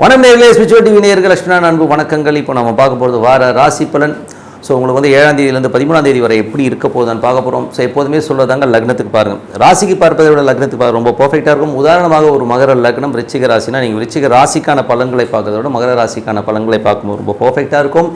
வணக்கம் நேர்களே spiritual TV நேர்கள் லட்சுமணா அன்பு வணக்கங்கள். இப்போ நம்ம பார்க்க போகிறது வார ராசி பலன். ஸோ உங்களுக்கு வந்து ஏழாம் தேதியிலேருந்து பதிமூணாம் தேதி வரை எப்படி இருக்க போகுதுன்னு பார்க்க போகிறோம் ஸோ எப்போதுமே சொல்கிறதாங்க லக்னத்துக்கு பாருங்கள் ராசிக்கு பார்ப்பதை விட லக்னத்துக்கு பார்க்க ரொம்ப பர்ஃபெக்டாக இருக்கும். உதாரணமாக ஒரு மகர லக்னம் ரிச்சிக ராசினா நீங்கள் ரிச்சிக ராசிக்கான பலன்களை பார்க்கறத விட மகர ராசிக்கான பலன்களை பார்க்கும்போது ரொம்ப பர்ஃபெக்டாக இருக்கும்.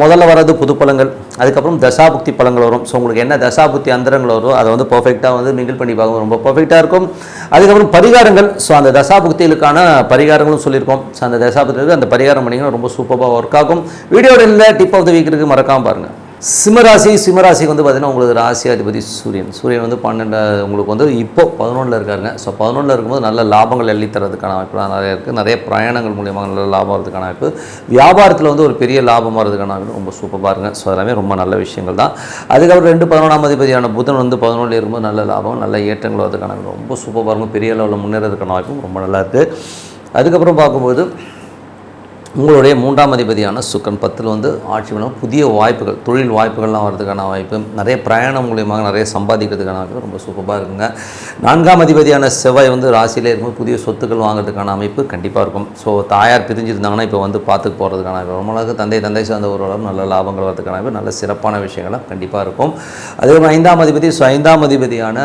முதல்ல வர்றது புது பழங்கள் அதுக்கப்புறம் தசாபுக்தி பழங்கள் வரும். ஸோ உங்களுக்கு என்ன தசாபுக்தி அந்தரங்கள் வரும் அதை வந்து பர்ஃபெக்டாக வந்து மிங்கிள் பண்ணி பார்க்கும் ரொம்ப பர்ஃபெக்டாக இருக்கும். அதுக்கப்புறம் பரிகாரங்கள். ஸோ அந்த தசாபுக்திகளுக்கான பரிகாரங்களும் சொல்லியிருக்கோம். ஸோ அந்த தசாபுக்திக்கு அந்த பரிகாரம் பண்ணிங்கன்னா ரொம்ப சூப்பராக ஒர்க் ஆகும். வீடியோவில் இல்லை டிப் ஆஃப் த வீக் இருக்குது மறக்காமல் பாருங்கள் சிம்மராசி சிம்மராசிக்கு வந்து பார்த்தீங்கன்னா உங்களுக்கு ராசி அதிபதி சூரியன். சூரியன் வந்து பன்னெண்டு உங்களுக்கு வந்து இப்போ பதினொன்றில் இருக்காருங்க. ஸோ பதினொன்றில் இருக்கும்போது நல்ல லாபங்கள் எள்ளி தரதுக்கான வாய்ப்புலாம் நிறைய இருக்குது நிறைய பிரயாணங்கள் மூலியமாக நல்ல லாபம் வரதுக்கான வாய்ப்பு. வியாபாரத்தில் வந்து ஒரு பெரிய லாபம் வரதுக்கான வாய்ப்பு ரொம்ப சூப்பராக பாருங்க ஸோ எல்லாமே ரொம்ப நல்ல விஷயங்கள் தான். அதுக்கப்புறம் ரெண்டு பதினொன்றாம் அதிபதியான புதன் வந்து பதினொன்றில் இருக்கும்போது நல்ல லாபம் நல்ல ஏற்றங்கள் வரதுக்கான ரொம்ப சூப்பராக இருக்கும். பெரிய லெவலில் முன்னேறதுக்கான வாய்ப்பும் ரொம்ப நல்லா இருக்குது அதுக்கப்புறம் பார்க்கும்போது உங்களுடைய மூன்றாம் அதிபதியான சுக்கன் பத்தில் வந்து ஆட்சி மூலம் புதிய வாய்ப்புகள் தொழில் வாய்ப்புகள்லாம் வரதுக்கான வாய்ப்பு நிறைய பிரயாணம் மூலியமாக நிறைய சம்பாதிக்கிறதுக்கான வாய்ப்பு ரொம்ப சூப்பராக இருக்குங்க. நான்காம் அதிபதியான செவ்வாய் வந்து ராசியிலே இருக்கும்போது புதிய சொத்துக்கள் வாங்குறதுக்கான அமைப்பு கண்டிப்பாக இருக்கும். ஸோ தாயார் பிரிஞ்சிருந்தாங்கன்னா இப்போ வந்து பார்த்துக்கு போகிறதுக்கான வாய்ப்பு. ரொம்ப நாளுக்கு தந்தை தந்தை சார்ந்த ஒரு நல்ல லாபங்கள் வரதுக்கான வாய்ப்பு நல்ல சிறப்பான விஷயங்கள்லாம் கண்டிப்பாக இருக்கும். அதேமாதிரி ஐந்தாம் அதிபதி ஸோ ஐந்தாம் அதிபதியான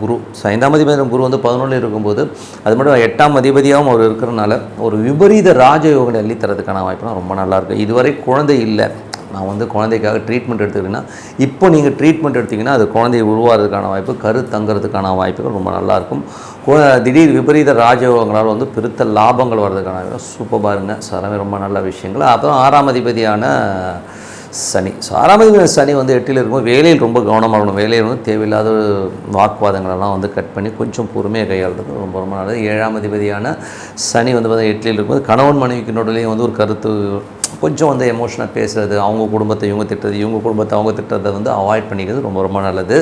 குரு ஸோ ஐந்தாம் அதிபதியான குரு வந்து பதினொன்றில் இருக்கும்போது அது மட்டும் எட்டாம் அதிபதியாகவும் அவர் இருக்கிறனால ஒரு விபரீத ராஜயோகங்களை அள்ளி தரதுக்கான வாய்ப்புலாம் ரொம்ப நல்லாயிருக்கும் இதுவரை குழந்தை இல்லை. நான் வந்து குழந்தைக்காக ட்ரீட்மெண்ட் எடுத்துக்கிட்டேன்னா இப்போ நீங்கள் ட்ரீட்மெண்ட் எடுத்தீங்கன்னா அது குழந்தை உருவாகிறதுக்கான வாய்ப்பு கரு தங்குறதுக்கான வாய்ப்புகள் ரொம்ப நல்லாயிருக்கும். திடீர் விபரீத ராஜயோகங்களால் வந்து பெருத்த லாபங்கள் வர்றதுக்கான சூப்பராக இருங்க. ஸோ ரொம்ப நல்ல விஷயங்கள். அப்புறம் ஆறாம் அதிபதியான சனி. ஸோ ஆறாம் அதிபதி சனி வந்து எட்டில் இருக்கும்போது வேலையில் ரொம்ப கவனமாக இருக்கணும் வேலையில் வந்து தேவையில்லாத வாக்குவாதங்களெல்லாம் வந்து கட் பண்ணி கொஞ்சம் பொறுமையாக கையாளுறது ரொம்ப ரொம்ப நல்லது. ஏழாம் அதிபதியான சனி வந்து பார்த்தா எட்டில் இருக்கும்போது கணவன் மனைவிக்கு நடுவுலையும் வந்து ஒரு கருத்து கொஞ்சம் வந்து எமோஷனாக பேசுறது அவங்க குடும்பத்தை இவங்க திட்டுறது இவங்க குடும்பத்தை அவங்க திட்டுறதை வந்து அவாய்ட் பண்ணிக்கிறது ரொம்ப ரொம்ப நல்லது.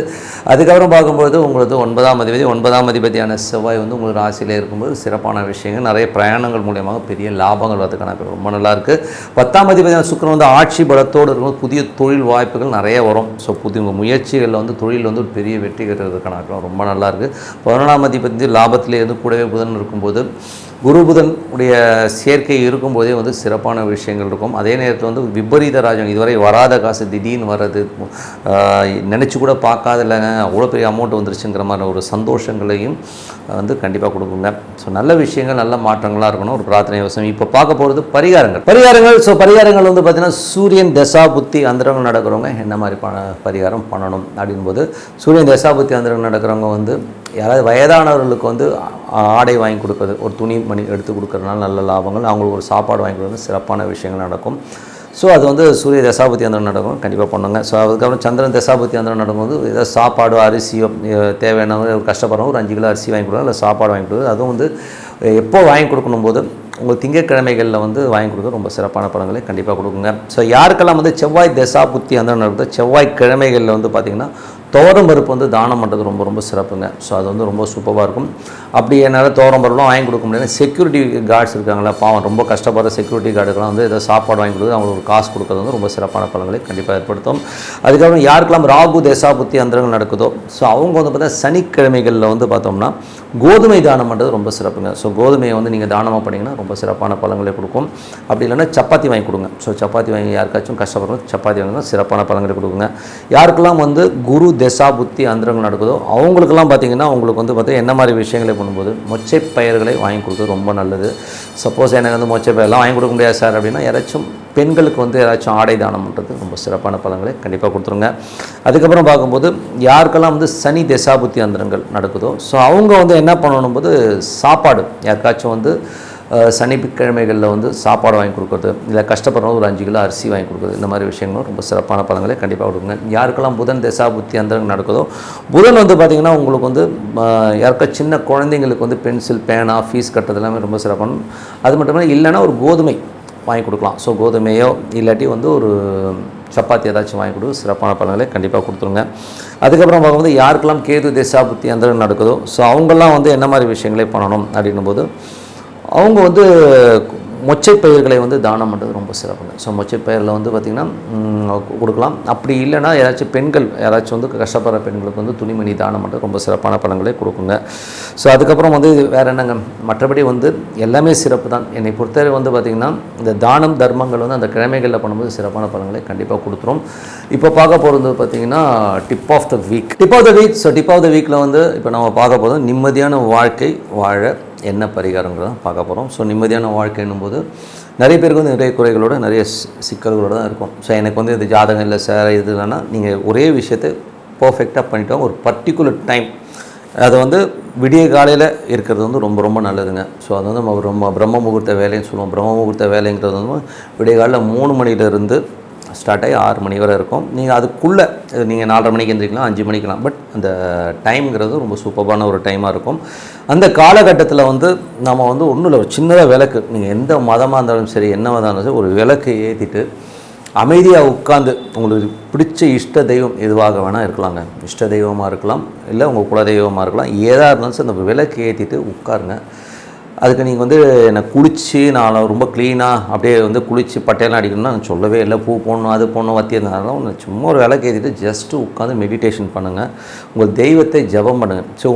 அதுக்கப்புறம் பார்க்கும்போது உங்களுக்கு ஒன்பதாம் அதிபதி ஒன்பதாம் அதிபதியான செவ்வாய் வந்து உங்களுக்கு ராசியில் இருக்கும்போது சிறப்பான விஷயங்கள். நிறைய பிரயாணங்கள் மூலியமாக பெரிய லாபங்கள் வரதுக்கான ரொம்ப நல்லாயிருக்கு பத்தாம் அதிபதியான சுக்கிரன் வந்து ஆட்சி பலத்தோடு இருக்கும்போது புதிய தொழில் வாய்ப்புகள் நிறைய வரும். ஸோ புதிய முயற்சிகளில் வந்து தொழில் வந்து ஒரு பெரிய வெற்றி பெறுறதுக்கான ரொம்ப நல்லாயிருக்கு பதினொன்றாம் அதிபதி லாபத்திலே இருந்து கூடவே புதன் இருக்கும்போது குரு புதன் உடைய சேர்க்கை இருக்கும்போதே வந்து சிறப்பான விஷயங்கள் இருக்கும். அதே நேரத்தில் வந்து விபரீத ராஜம் இதுவரை வராத காசு திடீர்னு வர்றது நினச்சி கூட பார்க்காத இல்லைங்க அவ்வளோ பெரிய அமௌண்ட் வந்துருச்சுங்கிற மாதிரி ஒரு சந்தோஷங்களையும் வந்து கண்டிப்பாக கொடுக்குங்க. ஸோ நல்ல விஷயங்கள் நல்ல மாற்றங்களாக இருக்கணும். ஒரு பிரார்த்தனை அவசியம் இப்போ பார்க்க போகிறது பரிகாரங்கள். பரிகாரங்கள் ஸோ பரிகாரங்கள் வந்து பார்த்திங்கன்னா சூரியன் தசா புத்தி அந்தரங்கள் நடக்கிறவங்க என்ன மாதிரி ப பரிகாரம் பண்ணணும் அப்படின்போது சூரியன் தசா புத்தி அந்தரங்கள் நடக்கிறவங்க வந்து யாராவது வயதானவர்களுக்கு வந்து ஆடை வாங்கி கொடுக்குறது ஒரு துணி பண்ணி எடுத்து கொடுக்கறதுனால நல்ல லாபங்கள் அவங்களுக்கு ஒரு சாப்பாடு வாங்கி கொடுக்குறது சிறப்பான விஷயங்கள் நடக்கும். ஸோ அது வந்து சூரிய தசாபதி அந்தரம் நடக்கும். கண்டிப்பாக பண்ணுங்க. ஸோ அதுக்கப்புறம் சந்திரன் தசாபதி அந்தரம் நடக்கும்போது ஏதாவது சாப்பாடு அரிசியோ தேவையானவங்க ஒரு கஷ்டப்படுறவங்க ஒரு அஞ்சு கிலோ அரிசி வாங்கி கொடுக்குறது இல்லை சாப்பாடு வாங்கி கொடுக்குறது அதுவும் வந்து எப்போ வாங்கி கொடுக்கணும் போது உங்கள் திங்கக்கிழமைகளில் வந்து வாங்கி கொடுக்க ரொம்ப சிறப்பான படங்களை கண்டிப்பாக கொடுக்குங்க. ஸோ யாருக்கெல்லாம் வந்து செவ்வாய் தசா புத்தி அந்த நடக்குது செவ்வாய் கிழமைகளில் வந்து பார்த்திங்கன்னா தோரம் பருப்பு வந்து தானம் பண்ணுறது ரொம்ப ரொம்ப சிறப்புங்க. ஸோ அது வந்து ரொம்ப சூப்பராக இருக்கும். அப்படி என்னால் தோரம் பருப்புலாம் வாங்கி கொடுக்க முடியாது செக்யூரிட்டி கார்ட்ஸ் இருக்காங்களா? பாவம் ரொம்ப கஷ்டப்படுற செக்யூரிட்டி கார்டுக்கெலாம் வந்து ஏதாவது சாப்பாடு வாங்கி கொடுக்குறது அவங்களுக்கு காசு கொடுக்குறது வந்து ரொம்ப சிறப்பான பலன்களை கண்டிப்பாக ஏற்படுத்தும். அதுக்கப்புறம் யாருக்கெல்லாம் ராகு தேசாபுத்தி அந்தரங்கள் நடக்குதோ ஸோ அவங்க வந்து பார்த்தா சனிக்கிழமைகளில் வந்து பார்த்தோம்னா கோதுமை தானம் பண்ணுறது ரொம்ப சிறப்புங்க. ஸோ கோதுமையை வந்து நீங்கள் தானமாக பண்ணிங்கன்னா ரொம்ப சிறப்பான பலன்களை கொடுக்கும். அப்படி இல்லைன்னா சப்பாத்தி வாங்கி கொடுங்க. ஸோ சப்பாத்தி வாங்கி யாருக்காச்சும் கஷ்டப்படுறோம் சப்பாத்தி வாங்கினா சிறப்பான பலன்களை கொடுக்குங்க. யாருக்கெல்லாம் வந்து குரு திசா புத்தி அந்தரங்கள் நடக்குதோ அவங்களுக்கெல்லாம் பார்த்திங்கன்னா அவங்களுக்கு வந்து பார்த்தீங்கன்னா என்ன மாதிரி விஷயங்களை பண்ணும்போது மொச்சை பயிர்களை வாங்கி கொடுக்குறது ரொம்ப நல்லது. சப்போஸ் எனக்கு வந்து மொச்சை பயிரெலாம் வாங்கி கொடுக்க முடியாது சார் அப்படின்னா யாராச்சும் பெண்களுக்கு வந்து யாராச்சும் ஆடை தானம் பண்ணுறது ரொம்ப சிறப்பான பலன்களை கண்டிப்பாக கொடுத்துருங்க. அதுக்கப்புறம் பார்க்கும்போது யாருக்கெல்லாம் வந்து சனி தசாபுத்தி அந்தரங்கள் நடக்குதோ ஸோ அவங்க வந்து என்ன பண்ணணும் போது சாப்பாடு யாருக்காச்சும் வந்து சனிக்கிழமைகளில் வந்து சாப்பாடு வாங்கி கொடுக்குறது இல்லை கஷ்டப்படுறவங்க ஒரு அஞ்சு கிலோ அரிசி வாங்கி கொடுக்குறது இந்த மாதிரி விஷயங்களும் ரொம்ப சிறப்பான பழங்களை கண்டிப்பாக கொடுங்க. யாருக்கெல்லாம் புதன் தசா புத்தி அந்த நடக்குதோ புதன் வந்து பார்த்திங்கன்னா உங்களுக்கு வந்து யாருக்கா சின்ன குழந்தைங்களுக்கு வந்து பென்சில் பேனா ஃபீஸ் கட்டுறது எல்லாமே ரொம்ப சிறப்பான அது மட்டும் இல்லை இல்லைன்னா ஒரு கோதுமை வாங்கி கொடுக்கலாம். ஸோ கோதுமையோ இல்லாட்டி வந்து ஒரு சப்பாத்தி ஏதாச்சும் வாங்கி கொடுத்து சிறப்பான பலன்களை கண்டிப்பாக கொடுத்துருங்க. அதுக்கப்புறம் பார்க்கும்போது யாருக்கெல்லாம் கேது திசா புத்தி அந்த நடக்குதோ ஸோ அவங்கெல்லாம் வந்து என்ன மாதிரி விஷயங்களே பண்ணணும் அப்படின்னும் போது அவங்க வந்து மொச்சை பயிர்களை வந்து தானம் பண்ணுறது ரொம்ப சிறப்புங்க. ஸோ மொச்சை பயிரில் வந்து பார்த்திங்கன்னா கொடுக்கலாம். அப்படி இல்லைன்னா யாராச்சும் பெண்கள் யாராச்சும் வந்து கஷ்டப்படுற பெண்களுக்கு வந்து துணிமணி தானம் பண்ணுறது ரொம்ப சிறப்பான பலன்களை கொடுக்குங்க. ஸோ அதுக்கப்புறம் வந்து வேறு என்னங்க? மற்றபடி வந்து எல்லாமே சிறப்பு தான். என்னை பொறுத்தவரை வந்து பார்த்திங்கன்னா இந்த தானம் தர்மங்கள் வந்து அந்த கிழமைகளில் பண்ணும்போது சிறப்பான பலன்களை கண்டிப்பாக கொடுத்துரும். இப்போ பார்க்க போகிறது பார்த்திங்கன்னா tip of the week tip of the week so tip of the வீக்கில் வந்து இப்போ நம்ம பார்க்க போதும் நிம்மதியான வாழ்க்கை வாழ என்ன பரிகாரங்கிறத பார்க்க போகிறோம் ஸோ நிம்மதியான வாழ்க்கைன்னும் போது நிறைய பேருக்கு வந்து நிறைய குறைகளோட நிறைய சிக்கல்களோடு சிக்கல்களோட தான் இருக்கும். ஸோ எனக்கு வந்து இது ஜாதகம் இல்லை சார் இது இல்லைன்னா நீங்கள் ஒரே விஷயத்தை பர்ஃபெக்டாக பண்ணிட்டோம் ஒரு பர்டிகுலர் டைம் அது வந்து விடிய காலையில் இருக்கிறது வந்து ரொம்ப ரொம்ப நல்லதுங்க. ஸோ அது வந்து நம்ம ரொம்ப பிரம்ம முகூர்த்த வேலைன்னு சொல்லுவோம். பிரம்ம முகூர்த்த வேலைங்கிறது வந்து விடிய காலையில் மூணு மணிலேருந்து ஸ்டார்ட் ஆகி ஆறு மணி வரை இருக்கும். நீங்கள் அதுக்குள்ளே நீங்கள் நாலரை மணிக்கு எந்திரிக்கலாம் அஞ்சு மணிக்கலாம். பட் அந்த டைம்ங்கிறது ரொம்ப சூப்பரான ஒரு டைமாக இருக்கும். அந்த காலகட்டத்தில் வந்து நம்ம வந்து ஒன்றும் இல்லை ஒரு சின்னதாக விளக்கு. நீங்கள் எந்த மதமாக இருந்தாலும் சரி என்ன மதம் இருந்தாலும் சரி ஒரு விளக்கு ஏற்றிட்டு அமைதியாக உட்காந்து உங்களுக்கு பிடிச்ச இஷ்ட தெய்வம் எதுவாக வேணால் இருக்கலாங்க. இஷ்ட தெய்வமாக இருக்கலாம் இல்லை உங்கள் குலதெய்வமாக இருக்கலாம். ஏதாக இருந்தாலும் சரி அந்த விளக்கு ஏற்றிட்டு உட்காருங்க. அதுக்கு நீங்கள் வந்து என்னை குளித்து நான் ரொம்ப க்ளீனாக அப்படியே வந்து குளித்து பட்டையெல்லாம் அடிக்கணும்னா நான் சொல்லவே இல்லை. பூ போடணும் அது போடணும் வத்தி இருந்தாலும் ஒன்று சும்மா ஒரு விளக்கு ஏற்றிட்டு ஜஸ்ட்டு உட்காந்து மெடிடேஷன் பண்ணுங்கள் உங்கள் தெய்வத்தை ஜெபம் பண்ணுங்கள் ஸோ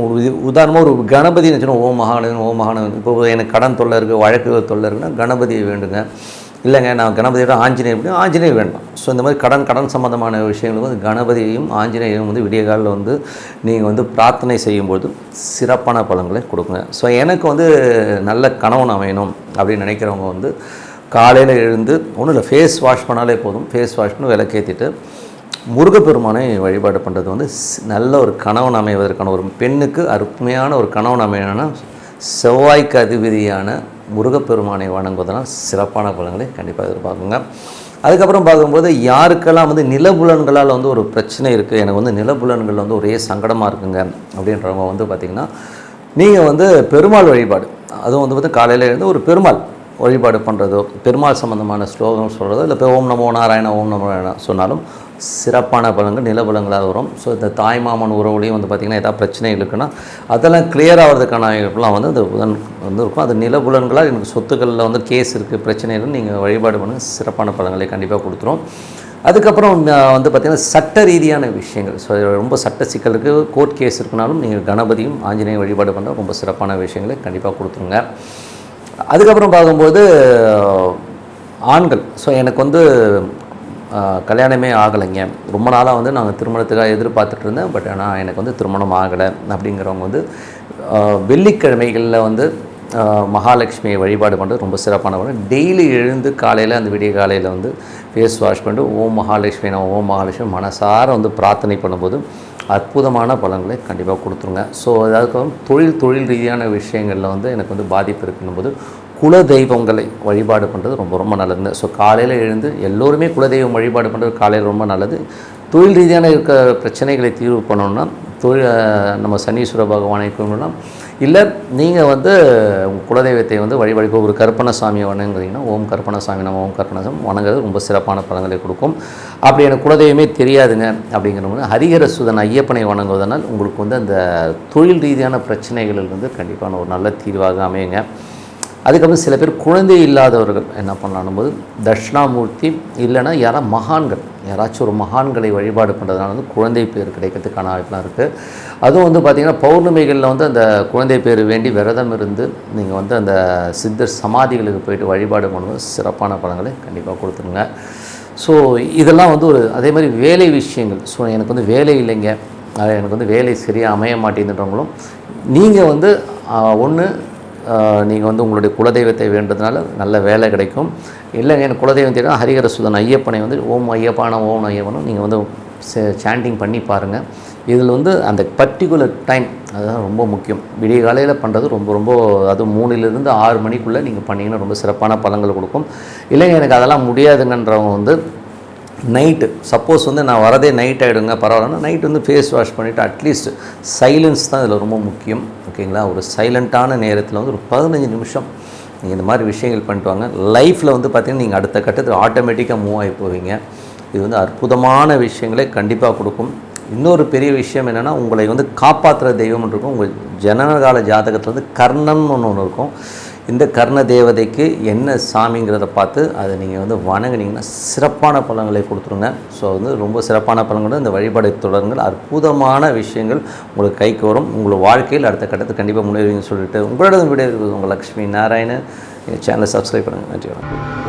உதாரணமாக ஒரு கணபதி வச்சுன்னா ஓ மகானவன் ஓ மகானவன் இப்போ எனக்கு கடன் தொல்லை இருக்குது வழக்கு தொல்லை இருக்குன்னா கணபதியை வேண்டுங்க. இல்லைங்க நான் கணபதியோட ஆஞ்சநேயர் எப்படி ஆஞ்சநேயர் வேண்டாம் ஸோ இந்த மாதிரி கடன் கடன் சம்மந்தமான விஷயங்களுக்கு வந்து கணபதியையும் ஆஞ்சநேயரும் வந்து விடிய காலில் வந்து நீங்கள் வந்து பிரார்த்தனை செய்யும்போது சிறப்பான பலன்களை கொடுங்க ஸோ எனக்கு வந்து நல்ல கணவன் அமையணும் அப்படின்னு நினைக்கிறவங்க வந்து காலையில் எழுந்து ஒன்றும் இல்லை ஃபேஸ் வாஷ் பண்ணாலே போதும். ஃபேஸ் வாஷ் பண்ணி விளக்கேற்றிட்டு முருகப்பெருமானை வழிபாடு பண்ணுறது வந்து ஸ்- நல்ல ஒரு கணவன் அமைவதற்கான ஒரு பெண்ணுக்கு அருமையான ஒரு கணவன் அமையணும்னா செவ்வாய்க்கு அதிபதியான முருகப்பெருமானை வணங்குவதனால் சிறப்பான பலன்களை கண்டிப்பாக எதிர்பார்க்குங்க. அதுக்கப்புறம் பார்க்கும்போது யாருக்கெல்லாம் வந்து நிலபுலன்களால் வந்து ஒரு பிரச்சனை இருக்குது எனக்கு வந்து நிலபுலன்கள் வந்து ஒரே சங்கடமாக இருக்குங்க அப்படின்றவங்க வந்து பார்த்திங்கன்னா நீங்கள் வந்து பெருமாள் வழிபாடு அதுவும் வந்து பார்த்து காலையில் எழுந்து ஒரு பெருமாள் வழிபாடு பண்ணுறதோ பெருமாள் சம்மந்தமான ஸ்லோகம் சொல்கிறதோ இல்லை ஓம் நமோ நாராயண ஓம் நமோ நாராயண சொன்னாலும் சிறப்பான பலன்கள் நிலபலங்களாக வரும். ஸோ இந்த தாய்மாமன் உறவுலையும் வந்து பார்த்திங்கன்னா ஏதாவது பிரச்சனைகள் இருக்குன்னா அதெல்லாம் கிளியர் ஆகிறதுக்கான வாய்ப்புலாம் வந்து அந்த புதன் வந்து இருக்கும். அது நிலபுலன்களாக எனக்கு சொத்துக்களில் வந்து கேஸ் இருக்குது பிரச்சனை இருக்குன்னு நீங்கள் வழிபாடு பண்ணுங்க. சிறப்பான பலன்களை கண்டிப்பாக கொடுத்துரும். அதுக்கப்புறம் வந்து பார்த்திங்கன்னா சட்ட ரீதியான விஷயங்கள். ஸோ ரொம்ப சட்ட சிக்கல் இருக்குது கோர்ட் கேஸ் இருக்குனாலும் நீங்கள் கணபதியும் ஆஞ்சநேயம் வழிபாடு பண்ண ரொம்ப சிறப்பான விஷயங்களை கண்டிப்பாக கொடுத்துருங்க. அதுக்கப்புறம் பார்க்கும்போது ஆண்கள். ஸோ எனக்கு வந்து கல்யாணமே ஆகலைங்க. ரொம்ப நாளாக வந்து நாங்கள் திருமணத்துக்காக எதிர்பார்த்துட்டு இருந்தேன். பட் ஆனால் எனக்கு வந்து திருமணம் ஆகலை அப்படிங்கிறவங்க வந்து வெள்ளிக்கிழமைகளில் வந்து மகாலட்சுமியை வழிபாடு பண்ணுறது ரொம்ப சிறப்பான ஒன்று டெய்லி எழுந்து காலையில் அந்த விடிய காலையில் வந்து ஃபேஸ் வாஷ் பண்ணிட்டு ஓம் மகாலட்சுமி நான் ஓம் மகாலட்சுமி மனசார வந்து பிரார்த்தனை பண்ணும்போது அற்புதமான பலன்களை கண்டிப்பாக கொடுத்துருங்க. ஸோ அதாவது தொழில் தொழில் ரீதியான விஷயங்களில் வந்து எனக்கு வந்து பாதிப்பு இருக்கும்போது குல தெய்வங்களை வழிபாடு பண்ணுறது ரொம்ப ரொம்ப நல்லதுங்க. ஸோ காலையில் எழுந்து எல்லோருமே குலதெய்வம் வழிபாடு பண்ணுறது காலையில் ரொம்ப நல்லது. தொழில் ரீதியான இருக்க பிரச்சனைகளை தீர்வு பண்ணணுன்னா தொழில் நம்ம சனீஸ்வர பகவானை கும்பிடலாம் இல்லை நீங்கள் வந்து உங்கள் குலதெய்வத்தை வந்து வழிபாடு ஒரு கற்பனை சாமியை வணங்குறீங்கன்னா ஓம் கற்பனசாமி நம்ம ஓம் கற்பனசாமி வணங்குறது ரொம்ப சிறப்பான பலன்களை கொடுக்கும். அப்படி எனக்கு குலதெய்வமே தெரியாதுங்க அப்படிங்கிறவங்க ஹரிகர சுதன் ஐயப்பனை வணங்குவதனால் உங்களுக்கு வந்து அந்த தொழில் ரீதியான பிரச்சனைகளிலிருந்து கண்டிப்பான ஒரு நல்ல தீர்வாக அமையுங்க. அதுக்கப்புறம் சில பேர் குழந்தை இல்லாதவர்கள் என்ன பண்ணலாம் போது தட்சிணாமூர்த்தி இல்லைன்னா யாரா மகான்கள் யாராச்சும் ஒரு மகான்களை வழிபாடு பண்ணுறதுனால வந்து குழந்தை பேர் கிடைக்கிறதுக்கான வாய்ப்புலாம் இருக்குது அதுவும் வந்து பார்த்திங்கன்னா பௌர்ணமிகளில் வந்து அந்த குழந்தை பேர் வேண்டி விரதம் இருந்து நீங்கள் வந்து அந்த சித்தர் சமாதிகளுக்கு போயிட்டு வழிபாடு பண்ணும்போது சிறப்பான பலன்களை கண்டிப்பாக கொடுத்துருங்க. ஸோ இதெல்லாம் வந்து ஒரு அதே மாதிரி வேலை விஷயங்கள். ஸோ எனக்கு வந்து வேலை இல்லைங்க. எனக்கு வந்து வேலை சரியாக அமைய மாட்டேங்குதுன்றவங்களும் நீங்கள் வந்து ஒன்று நீங்கள் வந்து உங்களுடைய குலதெய்வத்தை வேண்டதுனால நல்ல வேலை கிடைக்கும். இல்லைங்க எனக்கு குலதெய்வம் தெரியும். ஹரிகர சுதன் ஐயப்பனை வந்து ஓம் ஐயப்பானம் ஓம் ஐயப்பனும் நீங்கள் வந்து சாண்டிங் பண்ணி பாருங்கள் இதில் வந்து அந்த பர்டிகுலர் டைம் அதுதான் ரொம்ப முக்கியம். விடிய காலையில் பண்ணுறது ரொம்ப ரொம்ப அதுவும் மூணுலேருந்து ஆறு மணிக்குள்ளே நீங்கள் பண்ணிங்கன்னா ரொம்ப சிறப்பான பலன்கள் கொடுக்கும். இல்லைங்க எனக்கு அதெல்லாம் முடியாதுங்கன்றவங்க வந்து நைட்டு. சப்போஸ் வந்து நான் வரதே நைட் ஆகிடுங்க பரவாயில்லன்னா நைட் வந்து ஃபேஸ் வாஷ் பண்ணிவிட்டு அட்லீஸ்ட் சைலன்ஸ் தான் இதில் ரொம்ப முக்கியம். ஓகேங்களா? ஒரு சைலண்ட்டான நேரத்தில் வந்து ஒரு பதினஞ்சு நிமிஷம் நீங்கள் இந்த மாதிரி விஷயங்கள் பண்ணிட்டு வாங்க. லைஃப்பில் வந்து பார்த்திங்கன்னா நீங்கள் அடுத்த கட்டத்துக்கு ஆட்டோமேட்டிக்காக மூவ் ஆகி போவீங்க. இது வந்து அற்புதமான விஷயங்களை கண்டிப்பாக கொடுக்கும். இன்னொரு பெரிய விஷயம் என்னென்னா உங்களை வந்து காப்பாற்றுற தெய்வம் இருக்கும். உங்கள் ஜனனகால ஜாதகத்தில் வந்து கர்ணம்னு ஒன்று ஒன்று இருக்கும். இந்த கர்ண தேவதைக்கு என்ன சாமிங்கிறத பார்த்து அதை நீங்கள் வந்து வணங்குனீங்கன்னா சிறப்பான பலன்களை கொடுத்துருங்க. ஸோ வந்து ரொம்ப சிறப்பான பலன்கள் இந்த வழிபாடு தொடருங்கள். அற்புதமான விஷயங்கள் உங்களுக்கு கைக்கு வரும். உங்கள் வாழ்க்கையில் அடுத்த கட்டத்தில் கண்டிப்பாக முன்னேறுவீங்கன்னு சொல்லிட்டு உங்களோட விட உங்கள் லக்ஷ்மி நாராயணன். சேனலை சப்ஸ்கிரைப் பண்ணுங்கள் நன்றி வணக்கம்.